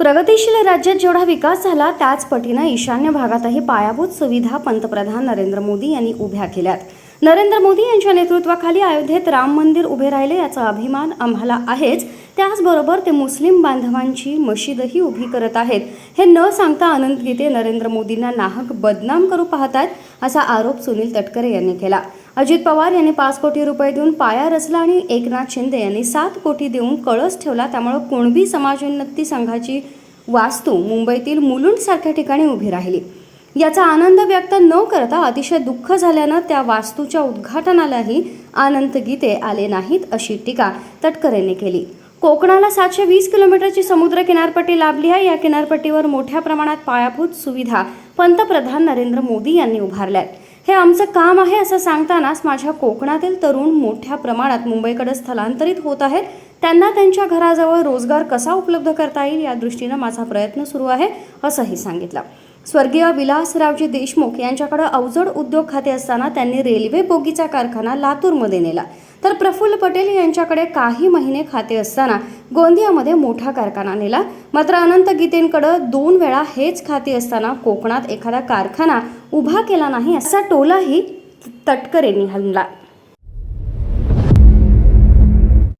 प्रगतीशील राज्यात जेवढा विकास झाला त्याच पटीनं ईशान्य भागातही पायाभूत सुविधा पंतप्रधान नरेंद्र मोदी यांनी उभ्या केल्यात. नरेंद्र मोदी यांच्या नेतृत्वाखाली अयोध्येत राम मंदिर उभे राहिले याचा अभिमान आम्हाला आहेच. त्याचबरोबर ते मुस्लिम बांधवांची मशिदही उभी करत आहेत. हे न सांगता अनंत गीते नरेंद्र मोदींना नाहक बदनाम करू पाहतात असा आरोप सुनील तटकरे यांनी केला. अजित पवार यांनी पाच कोटी रुपये देऊन पाया रचला आणि एकनाथ शिंदे यांनी सात कोटी देऊन कळस ठेवला. त्यामुळे कुणबी समाजोन्नती संघाची वास्तू मुंबईतील मुलुंडसारख्या ठिकाणी उभी राहिली. याचा आनंद व्यक्त न करता अतिशय दुःख झाल्यानं त्या वास्तूच्या उद्घाटनालाही आनंद गीते आले नाहीत अशी टीका तटकरेंनी केली. कोकणाला सातशे वीस किलोमीटरची समुद्र किनारपट्टी लाभली आहे. या किनारपट्टीवर मोठ्या प्रमाणात पायाभूत सुविधा पंतप्रधान नरेंद्र मोदी यांनी उभारल्यात. हे आमचं काम आहे असं सांगतानाच माझ्या कोकणातील तरुण मोठ्या प्रमाणात मुंबईकडे स्थलांतरित होत आहेत. त्यांना त्यांच्या घराजवळ रोजगार कसा उपलब्ध करता येईल या दृष्टीनं माझा प्रयत्न सुरू आहे असंही सांगितलं. स्वर्गीय विलासरावजी देशमुख यांच्याकडे अवजड उद्योग खाते असताना त्यांनी रेल्वे बोगीचा कारखाना लातूरमध्ये नेला. तर प्रफुल्ल पटेल यांच्याकडे काही महिने खाते असताना गोंदियामध्ये मोठा कारखाना नेला. मात्र अनंत गीतेंकडं दोन वेळा हेच खाते असताना कोकणात एखादा कारखाना उभा केला नाही असा टोलाही तटकरेंनी हल्ला.